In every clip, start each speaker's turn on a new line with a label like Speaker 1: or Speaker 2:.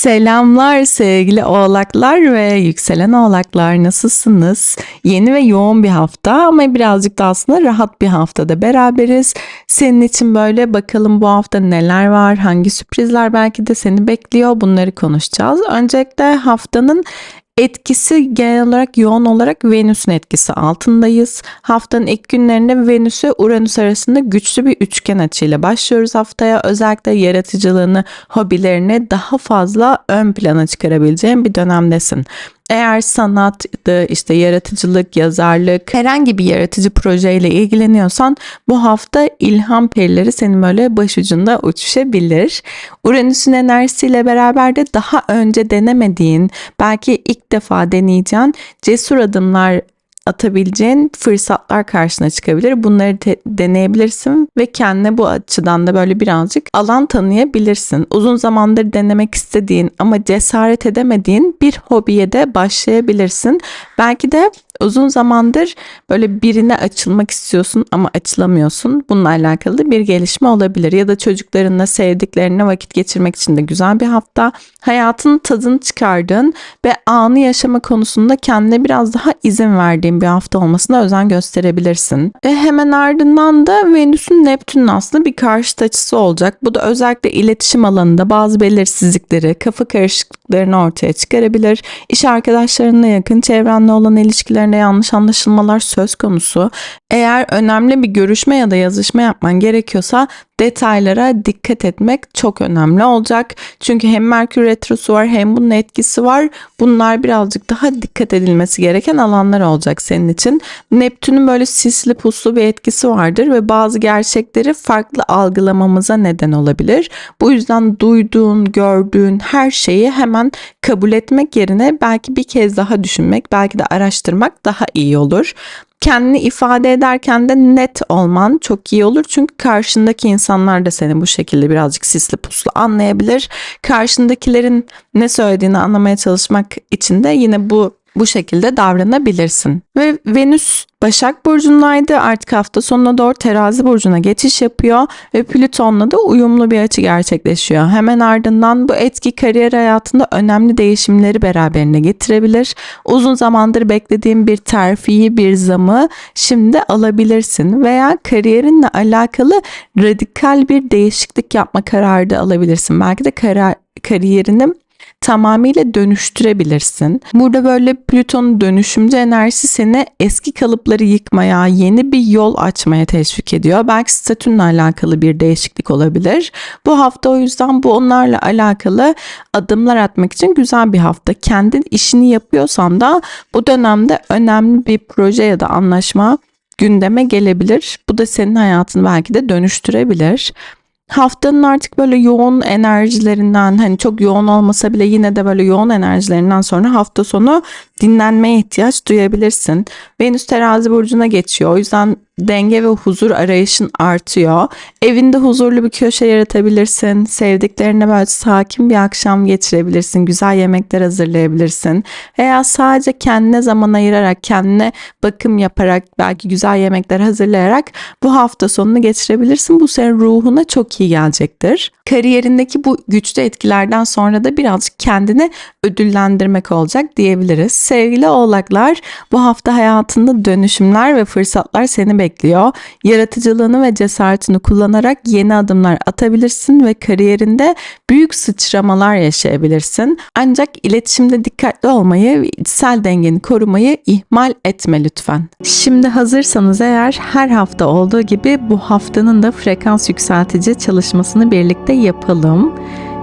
Speaker 1: Selamlar sevgili oğlaklar ve yükselen oğlaklar nasılsınız? Yeni ve yoğun bir hafta ama birazcık da aslında rahat bir haftada beraberiz. Senin için böyle bakalım bu hafta neler var, hangi sürprizler belki de seni bekliyor bunları konuşacağız. Öncelikle haftanın etkisi genel olarak yoğun olarak Venüs'ün etkisi altındayız. Haftanın ilk günlerinde Venüs ve Uranüs arasında güçlü bir üçgen açıyla başlıyoruz haftaya. Özellikle yaratıcılığını, hobilerini daha fazla ön plana çıkarabileceğin bir dönemdesin. Eğer sanattı, işte yaratıcılık, yazarlık, herhangi bir yaratıcı projeyle ilgileniyorsan bu hafta ilham perileri senin böyle başucunda uçuşabilir. Uranüs'ün enerjisiyle beraber de daha önce denemediğin, belki ilk defa deneyeceğin cesur adımlar atabileceğin fırsatlar karşına çıkabilir. Bunları deneyebilirsin ve kendine bu açıdan da böyle birazcık alan tanıyabilirsin. Uzun zamandır denemek istediğin ama cesaret edemediğin bir hobiye de başlayabilirsin. Belki de uzun zamandır böyle birine açılmak istiyorsun ama açılamıyorsun. Bununla alakalı bir gelişme olabilir. Ya da çocuklarınla, sevdiklerine vakit geçirmek için de güzel bir hafta. Hayatın tadını çıkardığın ve anı yaşama konusunda kendine biraz daha izin verdiğin bir hafta olmasına özen gösterebilirsin. Ve hemen ardından da Venüs'ün Neptün'ün aslında bir karşıt açısı olacak. Bu da özellikle iletişim alanında bazı belirsizlikleri, kafa karışıklıklarını ortaya çıkarabilir. İş arkadaşlarınla yakın, çevrenle olan ilişkilerinde yanlış anlaşılmalar söz konusu. Eğer önemli bir görüşme ya da yazışma yapman gerekiyorsa detaylara dikkat etmek çok önemli olacak. Çünkü hem Merkür Retrosu var hem bunun etkisi var. Bunlar birazcık daha dikkat edilmesi gereken alanlar olacak senin için. Neptün'ün böyle sisli puslu bir etkisi vardır ve bazı gerçekleri farklı algılamamıza neden olabilir. Bu yüzden duyduğun, gördüğün her şeyi hemen kabul etmek yerine belki bir kez daha düşünmek, belki de araştırmak daha iyi olur kendini ifade ederken de net olman çok iyi olur. Çünkü karşındaki insanlar da seni bu şekilde birazcık sisli puslu anlayabilir. Karşındakilerin ne söylediğini anlamaya çalışmak için de yine bu bu şekilde davranabilirsin. Ve Venüs Başak Burcu'ndaydı artık hafta sonuna doğru terazi burcuna geçiş yapıyor ve Plüton'la da uyumlu bir açı gerçekleşiyor. Hemen ardından bu etki kariyer hayatında önemli değişimleri beraberine getirebilir. Uzun zamandır beklediğin bir terfiyi bir zamı şimdi alabilirsin veya kariyerinle alakalı radikal bir değişiklik yapma kararı da alabilirsin. Belki de karar, kariyerini tamamıyla dönüştürebilirsin. Burada böyle Plüton'un dönüşümcü enerjisi seni eski kalıpları yıkmaya, yeni bir yol açmaya teşvik ediyor. Belki statünle alakalı bir değişiklik olabilir. Bu hafta o yüzden bu onlarla alakalı adımlar atmak için güzel bir hafta. Kendin işini yapıyorsan da bu dönemde önemli bir proje ya da anlaşma gündeme gelebilir. Bu da senin hayatını belki de dönüştürebilir haftanın artık böyle yoğun enerjilerinden hani çok yoğun olmasa bile yine de böyle yoğun enerjilerinden sonra hafta sonu dinlenmeye ihtiyaç duyabilirsin. Venüs terazi burcuna geçiyor. O yüzden denge ve huzur arayışın artıyor. Evinde huzurlu bir köşe yaratabilirsin. Sevdiklerine böyle sakin bir akşam geçirebilirsin. Güzel yemekler hazırlayabilirsin. Veya sadece kendine zaman ayırarak, kendine bakım yaparak, belki güzel yemekler hazırlayarak bu hafta sonunu geçirebilirsin. Bu senin ruhuna çok iyi gelecektir. Kariyerindeki bu güçlü etkilerden sonra da birazcık kendini ödüllendirmek olacak diyebiliriz. Sevgili oğlaklar bu hafta hayatında dönüşümler ve fırsatlar seni bekliyor. Yaratıcılığını ve cesaretini kullanarak yeni adımlar atabilirsin ve kariyerinde büyük sıçramalar yaşayabilirsin. Ancak iletişimde dikkatli olmayı ve içsel dengeni korumayı ihmal etme lütfen. Şimdi hazırsanız eğer her hafta olduğu gibi bu haftanın da frekans yükseltici çalışmasını birlikte yapalım.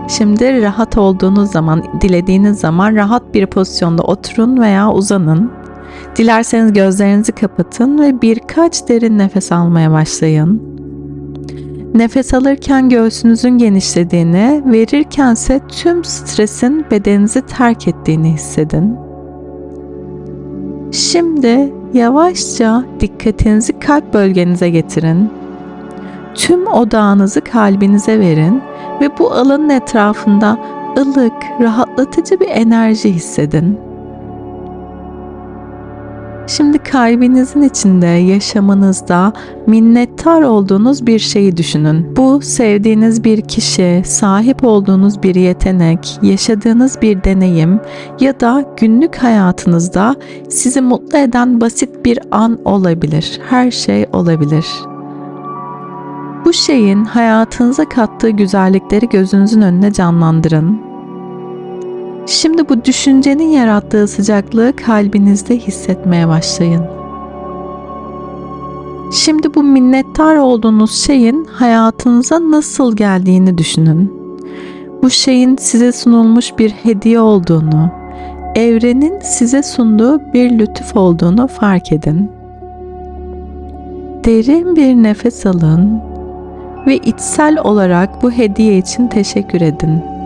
Speaker 1: Şimdi rahat olduğunuz zaman, dilediğiniz zaman rahat bir pozisyonda oturun veya uzanın. Dilerseniz gözlerinizi kapatın ve birkaç derin nefes almaya başlayın. Nefes alırken göğsünüzün genişlediğini, verirkense tüm stresin bedeninizi terk ettiğini hissedin. Şimdi yavaşça dikkatinizi kalp bölgenize getirin. Tüm odağınızı kalbinize verin ve bu alanın etrafında ılık, rahatlatıcı bir enerji hissedin. Şimdi kalbinizin içinde, yaşamınızda minnettar olduğunuz bir şeyi düşünün. Bu sevdiğiniz bir kişi, sahip olduğunuz bir yetenek, yaşadığınız bir deneyim ya da günlük hayatınızda sizi mutlu eden basit bir an olabilir. Her şey olabilir. Bu şeyin hayatınıza kattığı güzellikleri gözünüzün önüne canlandırın. Şimdi bu düşüncenin yarattığı sıcaklığı kalbinizde hissetmeye başlayın. Şimdi bu minnettar olduğunuz şeyin hayatınıza nasıl geldiğini düşünün. Bu şeyin size sunulmuş bir hediye olduğunu, evrenin size sunduğu bir lütuf olduğunu fark edin. Derin bir nefes alın ve içsel olarak bu hediye için teşekkür edin.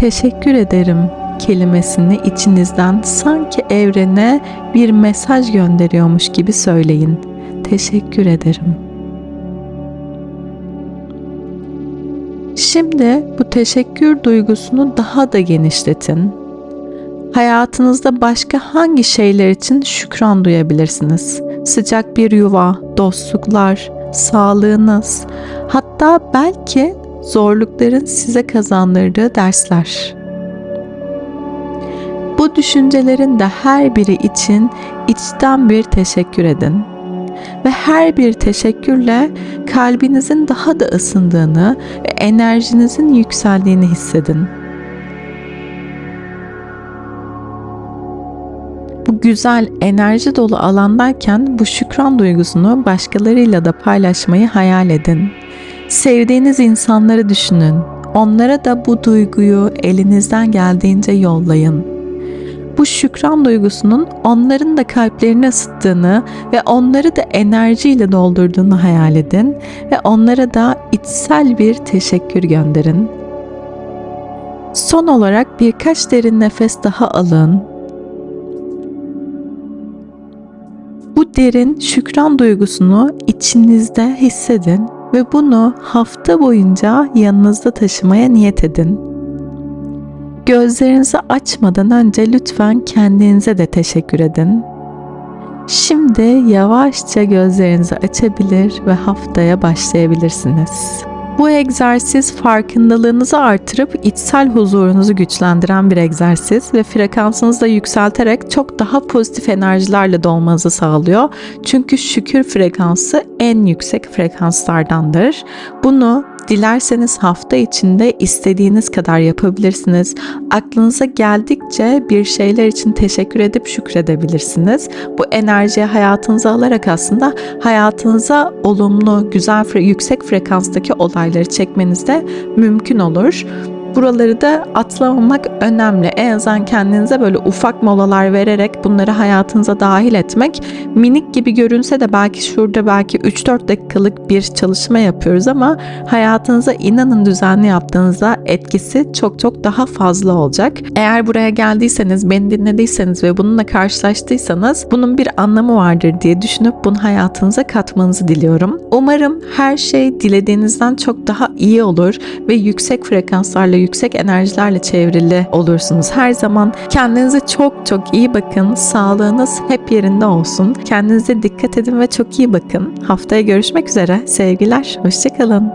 Speaker 1: Teşekkür ederim kelimesini içinizden sanki evrene bir mesaj gönderiyormuş gibi söyleyin. Teşekkür ederim. Şimdi bu teşekkür duygusunu daha da genişletin. Hayatınızda başka hangi şeyler için şükran duyabilirsiniz? Sıcak bir yuva, dostluklar, sağlığınız, hatta belki zorlukların size kazandırdığı dersler. Bu düşüncelerin de her biri için içten bir teşekkür edin. Ve her bir teşekkürle kalbinizin daha da ısındığını ve enerjinizin yükseldiğini hissedin. Bu güzel enerji dolu alandayken bu şükran duygusunu başkalarıyla da paylaşmayı hayal edin. Sevdiğiniz insanları düşünün. Onlara da bu duyguyu elinizden geldiğince yollayın. Bu şükran duygusunun onların da kalplerini ısıttığını ve onları da enerjiyle doldurduğunu hayal edin ve onlara da içsel bir teşekkür gönderin. Son olarak birkaç derin nefes daha alın. Bu derin şükran duygusunu içinizde hissedin ve bunu hafta boyunca yanınızda taşımaya niyet edin. Gözlerinizi açmadan önce lütfen kendinize de teşekkür edin. Şimdi yavaşça gözlerinizi açabilir ve haftaya başlayabilirsiniz. Bu egzersiz farkındalığınızı artırıp içsel huzurunuzu güçlendiren bir egzersiz ve frekansınızı da yükselterek çok daha pozitif enerjilerle dolmanızı sağlıyor. Çünkü şükür frekansı en yüksek frekanslardandır. Bunu Dilerseniz hafta içinde istediğiniz kadar yapabilirsiniz. Aklınıza geldikçe bir şeyler için teşekkür edip şükredebilirsiniz. Bu enerjiyi hayatınıza alarak aslında hayatınıza olumlu, güzel, yüksek frekanstaki olayları çekmeniz de mümkün olur. Buraları da atlamamak önemli. En azından kendinize böyle ufak molalar vererek bunları hayatınıza dahil etmek minik gibi görünse de belki şurada belki 3-4 dakikalık bir çalışma yapıyoruz ama hayatınıza inanın düzenli yaptığınızda etkisi çok çok daha fazla olacak. Eğer buraya geldiyseniz, beni dinlediyseniz ve bununla karşılaştıysanız bunun bir anlamı vardır diye düşünüp bunu hayatınıza katmanızı diliyorum. Umarım her şey dilediğinizden çok daha iyi olur ve yüksek frekanslarla yüksek enerjilerle çevrili olursunuz. Her zaman kendinize çok çok iyi bakın. Sağlığınız hep yerinde olsun. Kendinize dikkat edin ve çok iyi bakın. Haftaya görüşmek üzere. Sevgiler. Hoşçakalın.